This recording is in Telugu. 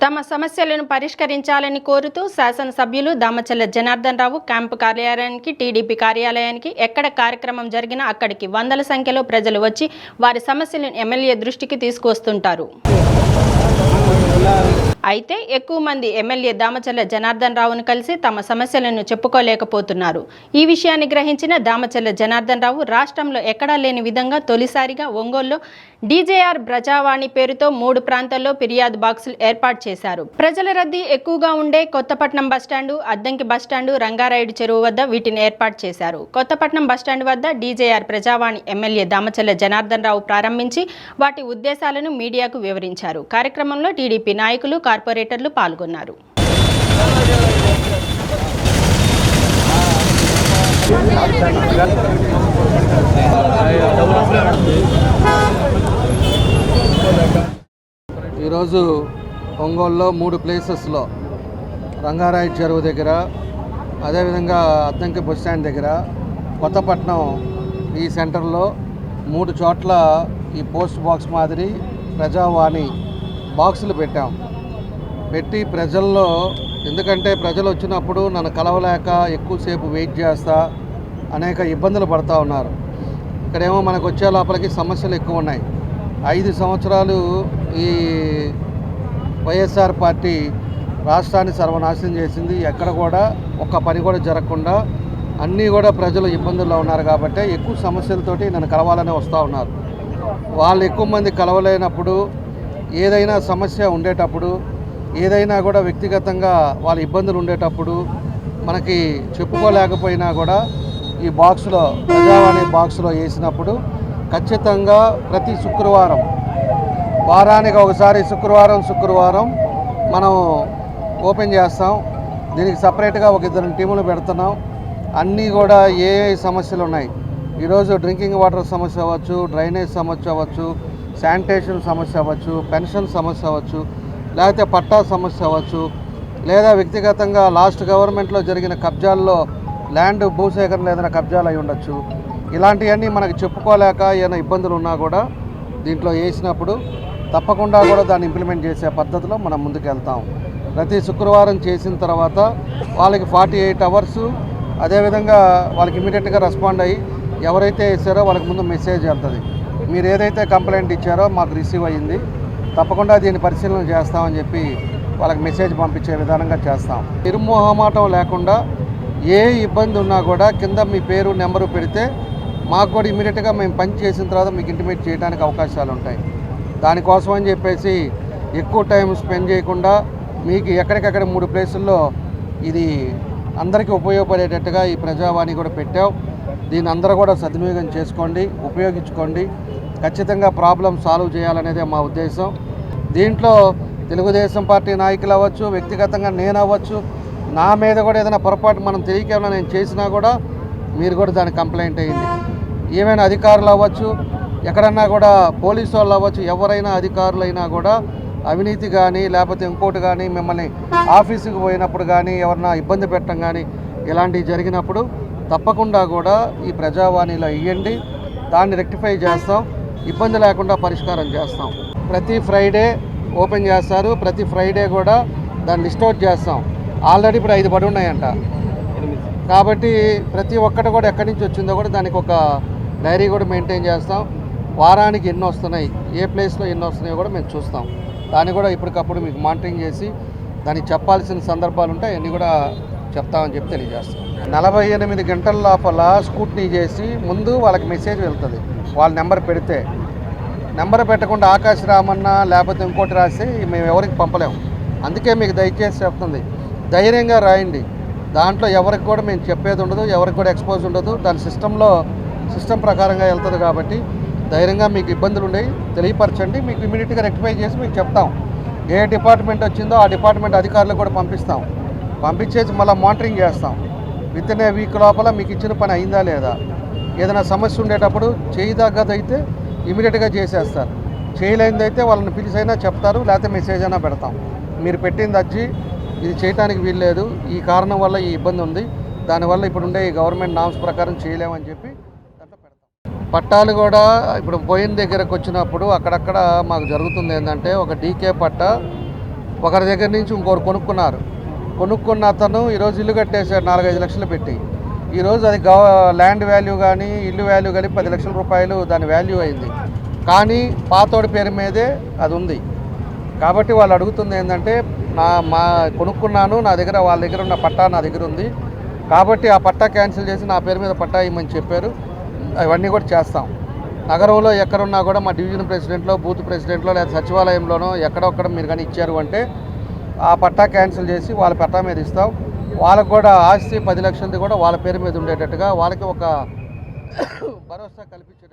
తమ సమస్యలను పరిష్కరించాలని కోరుతూ శాసనసభ్యులు దామచల్ల జనార్దన్ రావు క్యాంపు కార్యాలయానికి టీడీపీ కార్యాలయానికి ఎక్కడ కార్యక్రమం జరిగినా అక్కడికి వందల సంఖ్యలో ప్రజలు వచ్చి వారి సమస్యలను ఎమ్మెల్యే దృష్టికి తీసుకొస్తుంటారు అయితే ఎక్కువ మంది ఎమ్మెల్యే దామచల్ల జనార్దన్ రావును కలిసి తమ సమస్యలను చెప్పుకోలేకపోతున్నారు. ఈ విషయాన్ని గ్రహించిన దామచల్ల జనార్దన్ రావు రాష్ట్రంలో ఎక్కడా లేని విధంగా తొలిసారిగా ఒంగోలులో డీజేఆర్ ప్రజావాణి పేరుతో మూడు ప్రాంతాల్లో ఫిర్యాదు బాక్సులు ఏర్పాటు చేశారు. ప్రజల రద్దీ ఎక్కువగా ఉండే Kothapatnam bus stand Addanki bus stand Rangarayudu చెరువు వద్ద వీటిని ఏర్పాటు చేశారు. కొత్తపట్నం బస్టాండ్ వద్ద డీజేఆర్ ప్రజావాణి ఎమ్మెల్యే దామచల్ల జనార్దన్ రావు ప్రారంభించి వాటి ఉద్దేశాలను మీడియాకు వివరించారు. కార్యక్రమంలో టీడీపీ నాయకులు కార్పొరేటర్లు పాల్గొన్నారు. ఈరోజు ఒంగోలులో మూడు ప్లేసెస్లో రంగారాయ చెరువు దగ్గర అదేవిధంగా అద్దంకి బస్ స్టాండ్ దగ్గర కొత్తపట్నం ఈ సెంటర్లో మూడు చోట్ల ఈ పోస్ట్ బాక్స్ మాదిరి ప్రజావాణి బాక్సులు పెట్టాం. పెట్టి ప్రజల్లో ఎందుకంటే ప్రజలు వచ్చినప్పుడు నన్ను కలవలేక ఎక్కువసేపు వెయిట్ చేస్తా అనేక ఇబ్బందులు పడుతూ ఉన్నారు. ఇక్కడేమో మనకు వచ్చే లోపలికి సమస్యలు ఎక్కువ ఉన్నాయి. ఐదు సంవత్సరాలు ఈ వైఎస్ఆర్ పార్టీ రాష్ట్రాన్ని సర్వనాశనం చేసింది. ఎక్కడ కూడా ఒక్క పని కూడా జరగకుండా అన్నీ కూడా ప్రజలు ఇబ్బందుల్లో ఉన్నారు కాబట్టి ఎక్కువ సమస్యలతోటి నన్ను కలవాలని వస్తూ ఉన్నారు. వాళ్ళు ఎక్కువ మంది కలవలేనప్పుడు ఏదైనా సమస్య ఉండేటప్పుడు ఏదైనా కూడా వ్యక్తిగతంగా వాళ్ళ ఇబ్బందులు ఉండేటప్పుడు మనకి చెప్పుకోలేకపోయినా కూడా ఈ బాక్స్లో ప్రజావాణి బాక్స్లో వేసినప్పుడు ఖచ్చితంగా ప్రతి శుక్రవారం వారానికి ఒకసారి శుక్రవారం శుక్రవారం మనం ఓపెన్ చేస్తాం. దీనికి సపరేట్గా ఒక ఇద్దరు టీములు పెడుతున్నాం. అన్నీ కూడా ఏ సమస్యలు ఉన్నాయి? ఈరోజు డ్రింకింగ్ వాటర్ సమస్య అవ్వచ్చు డ్రైనేజ్ సమస్య అవ్వచ్చు శానిటేషన్ సమస్య అవ్వచ్చు పెన్షన్ సమస్య అవ్వచ్చు లేకపోతే పట్టా సమస్య అవ్వచ్చు లేదా వ్యక్తిగతంగా లాస్ట్ గవర్నమెంట్లో జరిగిన కబ్జాల్లో ల్యాండ్ భూసేకరణ ఏదైనా కబ్జాలు అయి ఉండొచ్చు. ఇలాంటివన్నీ మనకు చెప్పుకోలేక ఏమైనా ఇబ్బందులు ఉన్నా కూడా దీంట్లో వేసినప్పుడు తప్పకుండా కూడా దాన్ని ఇంప్లిమెంట్ చేసే పద్ధతిలో మనం ముందుకెళ్తాం. ప్రతి శుక్రవారం చేసిన తర్వాత వాళ్ళకి ఫార్టీ ఎయిట్ అవర్స్ అదేవిధంగా వాళ్ళకి ఇమీడియట్గా రెస్పాండ్ అయ్యి ఎవరైతే వేసారో వాళ్ళకి ముందు మెసేజ్ వెళ్తుంది. మీరు ఏదైతే కంప్లైంట్ ఇచ్చారో మాకు రిసీవ్ అయ్యింది. తప్పకుండా దీన్ని పరిశీలన చేస్తామని చెప్పి వాళ్ళకి మెసేజ్ పంపించే విధానంగా చేస్తాం. నిర్మోహమాటం లేకుండా ఏ ఇబ్బంది ఉన్నా కూడా కింద మీ పేరు నెంబరు పెడితే మాకు కూడా ఇమీడియట్గా మేము పని చేసిన తర్వాత మీకు ఇంటిమేట్ చేయడానికి అవకాశాలు ఉంటాయి. దానికోసం అని చెప్పేసి ఎక్కువ టైం స్పెండ్ చేయకుండా మీకు ఎక్కడికక్కడ మూడు ప్లేసుల్లో ఇది అందరికీ ఉపయోగపడేటట్టుగా ఈ ప్రజావాణి కూడా పెట్టాం దీన్ని అందరూ కూడా సద్వినియోగం చేసుకోండి ఉపయోగించుకోండి. ఖచ్చితంగా ప్రాబ్లం సాల్వ్ చేయాలనేదే మా ఉద్దేశం. దీంట్లో తెలుగుదేశం పార్టీ నాయకులు అవ్వచ్చు వ్యక్తిగతంగా నేను అవ్వచ్చు నా మీద కూడా ఏదైనా పొరపాటు మనం తెలియకేమైనా నేను చేసినా కూడా మీరు కూడా దానికి కంప్లైంట్ అయ్యింది. ఏమైనా అధికారులు అవ్వచ్చు ఎక్కడన్నా కూడా పోలీసు వాళ్ళు అవ్వచ్చు ఎవరైనా అధికారులైనా కూడా అవినీతి కానీ లేకపోతే ఇంకోటి కానీ మిమ్మల్ని ఆఫీసుకి పోయినప్పుడు కానీ ఎవరన్నా ఇబ్బంది పెట్టడం కానీ ఇలాంటివి జరిగినప్పుడు తప్పకుండా కూడా ఈ ప్రజావాణిలో ఇవ్వండి దాన్ని రెక్టిఫై చేస్తాం. ఇబ్బంది లేకుండా పరిష్కారం చేస్తాం. ప్రతి ఫ్రైడే ఓపెన్ చేస్తారు. ప్రతి ఫ్రైడే కూడా దాన్ని లిస్ట్ అవుట్ చేస్తాం. ఆల్రెడీ ఇప్పుడు ఐదు పడి ఉన్నాయంట. కాబట్టి ప్రతి ఒక్కటి కూడా ఎక్కడి నుంచి వచ్చిందో కూడా దానికి ఒక డైరీ కూడా మెయింటైన్ చేస్తాం. వారానికి ఎన్ని వస్తున్నాయి? ఏ ప్లేస్లో ఎన్ని వస్తున్నాయో కూడా మేము చూస్తాం. దాన్ని కూడా ఇప్పటికప్పుడు మీకు మానిటరింగ్ చేసి దానికి చెప్పాల్సిన సందర్భాలు ఉంటాయి అన్నీ కూడా చెప్తామని చెప్పి తెలియజేస్తాం. నలభై ఎనిమిది గంటల లోపల స్కూట్నీ చేసి ముందు వాళ్ళకి మెసేజ్ వెళ్తుంది. వాళ్ళ నెంబర్ పెడితే నెంబర్ పెట్టకుండా ఆకాశ రామన్న లేకపోతే ఇంకోటి రాసి మేము ఎవరికి పంపలేము అందుకే మీకు దయచేసి చెప్తుంది. ధైర్యంగా రాయండి. దాంట్లో ఎవరికి కూడా మేము చెప్పేది ఉండదు ఎవరికి కూడా ఎక్స్పోజ్ ఉండదు. దాని సిస్టంలో సిస్టమ్ ప్రకారంగా వెళ్తుంది కాబట్టి ధైర్యంగా మీకు ఇబ్బందులు ఉండేవి తెలియపరచండి. మీకు ఇమీడియట్గా రెక్టిఫై చేసి మీకు చెప్తాం. ఏ డిపార్ట్మెంట్ వచ్చిందో ఆ డిపార్ట్మెంట్ అధికారులకు కూడా పంపిస్తాం. పంపించేసి మళ్ళీ మానిటరింగ్ చేస్తాం. విత్ ఇన్ ఏ వీక్ లోపల మీకు ఇచ్చిన పని అయిందా లేదా? ఏదైనా సమస్య ఉండేటప్పుడు చేయదగ్గదైతే ఇమీడియట్గా చేసేస్తారు. చేయలేనిదైతే వాళ్ళని పిలిచైనా చెప్తారు లేకపోతే మెసేజ్ అయినా పెడతాం. మీరు పెట్టింది అజ్జి ఇది చేయడానికి వీల్లేదు ఈ కారణం వల్ల ఈ ఇబ్బంది ఉంది దానివల్ల ఇప్పుడుండే ఈ గవర్నమెంట్ నామ్స్ ప్రకారం చేయలేమని చెప్పి పట్టాలు కూడా ఇప్పుడు పోయిన దగ్గరకు వచ్చినప్పుడు అక్కడక్కడ మాకు జరుగుతుంది ఏంటంటే ఒక డీకే పట్ట ఒకరి దగ్గర నుంచి ఇంకొకరు కొనుక్కున్నారు. కొనుక్కున్న అతను ఈరోజు ఇల్లు కట్టేశాడు నాలుగైదు లక్షలు పెట్టి. ఈరోజు అది గవ ల్యాండ్ వాల్యూ కానీ ఇల్లు వాల్యూ కానీ పది లక్షల రూపాయలు దాని వాల్యూ అయింది. కానీ పాతోడి పేరు మీదే అది ఉంది. కాబట్టి వాళ్ళు అడుగుతుంది ఏంటంటే నా మా కొనుక్కున్నాను నా దగ్గర వాళ్ళ దగ్గర ఉన్న పట్టా నా దగ్గర ఉంది. కాబట్టి ఆ పట్టా క్యాన్సిల్ చేసి నా పేరు మీద పట్టా ఇవ్వమని చెప్పారు. అవన్నీ కూడా చేస్తాం. నగరంలో ఎక్కడున్నా కూడా మా డివిజన్ ప్రెసిడెంట్లో బూత్ ప్రెసిడెంట్లో లేదా సచివాలయంలోనో ఎక్కడొక్కడ మీరు కానీ ఇచ్చారు అంటే ఆ పట్టా క్యాన్సిల్ చేసి వాళ్ళ పట్టా మీద ఇస్తాం. వాళ్ళకు కూడా ఆస్తి పది లక్షలది కూడా వాళ్ళ పేరు మీద ఉండేటట్టుగా వాళ్ళకి ఒక భరోసా కల్పించే